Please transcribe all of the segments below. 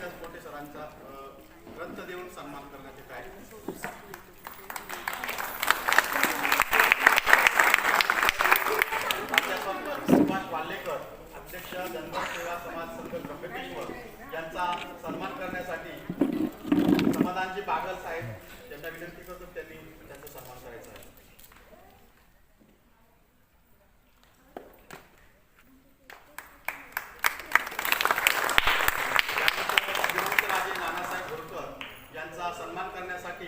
अविनाश मोठे सरांचा ग्रंथ देऊन सन्मान करण्यात येत आहे सुभाष वाल्लेकर अध्यक्ष जनता सेवा समाज संघ त्र्यंबकेश्वर यांचा सन्मान करण्यासाठी समाधानजी बागल साहेब यांना विनंती करतो त्यांनी त्यांचा सन्मान करायचा आहे राजे नानासाहेब यांचा सन्मान करण्यासाठी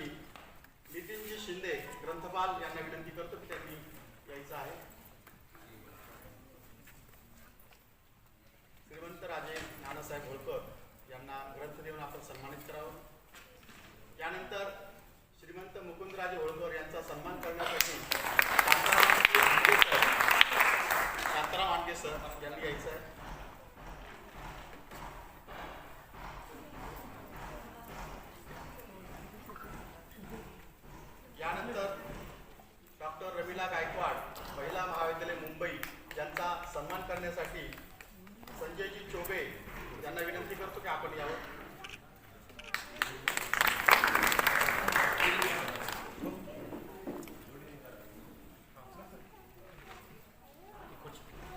नितीनजी शिंदे ग्रंथपाल यांना विनंती करतो की त्यांनी यायचं आहे. श्रीमंत राजे नानासाहेब होळकर यांना ग्रंथ देऊन आपण सन्मानित करावं. यानंतर श्रीमंत मुकुंदराजे होळकर यांचा सन्मान करण्यासाठी शांताराम आंगे सर शांताराम आंगे सर यांनी यायचं आहे यानंतर डॉक्टर गायकवाड महिला महाविद्यालय मुंबई यांचा सन्मान करण्यासाठी संजयजी चोबे यांना विनंती करतो की आपण यावं.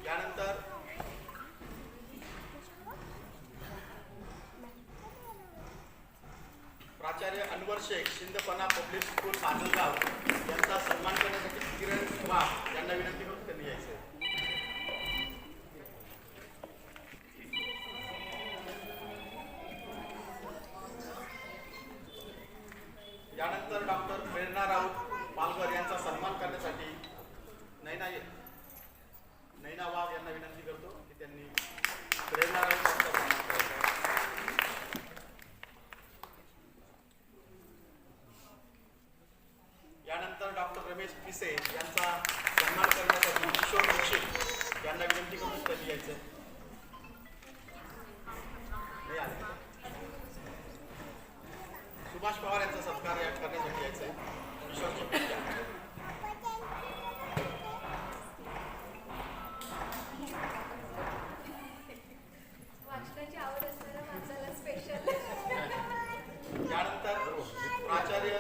यानंतर प्राचार्य अनवर शेख शिंदपणा पब्लिक स्कूल माजलगाव यांचा सन्मान त्यानंतर डॉक्टर प्रेरणा राऊत पालकर यांचा सन्मान करण्यासाठी नैना नैना वाघ यांना विनंती करतो की त्यांनी प्रेरणा राऊत यांचा सन्मान करायचा यानंतर डॉक्टर रमेश पिसे यांचा सन्मान करण्यासाठी किशोर दीक्षित यांना विनंती करून त्यांनी यायचं सुभाष पवार यांचा सत्कार या- करण्यासाठी यायचं आहे किशोर दीक्षित. वाचनाची आवड असणाऱ्या माणसाला स्पेशल यानंतर प्राचार्य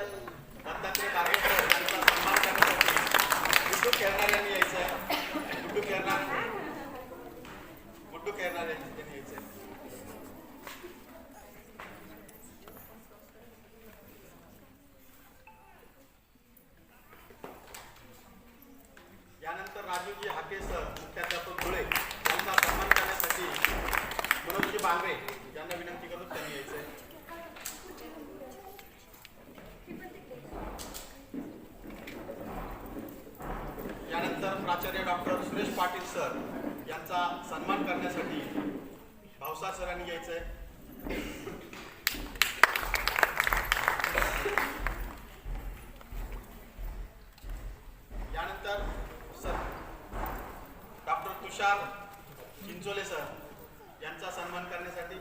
दत्तात्रय गारेकर यांचा सन्मान करण्यासाठी गुड्डू खेळणार यांनी यायचं आहे गुड्डू खेळणार गुड्डू खेळणार यांनी यायचं आहे यानंतर राजूजी हाके सर मुख्याध्यापक धुळे यांना सन्मान करण्यासाठी मनोजी बांगरे यांना विनंती करतो त्यांनी यायचं आहे यानंतर प्राचार्य डॉक्टर सुरेश पाटील सर यांचा सन्मान करण्यासाठी भावसा सरांनी यायचंय sir doctor Tushar Chinchole sir यांचा सन्मान करण्यासाठी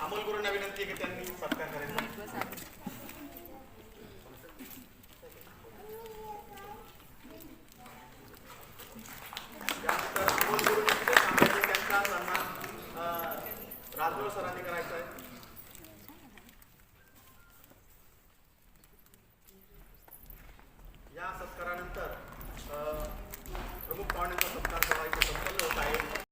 अमोल गुरुंना विनंती आहे की त्यांनी सत्कार करायचा. यानंतर अमोल गुरुजी त्यांचा सन्मान अं, राजगुरू सरांनी करायचा आहे. morning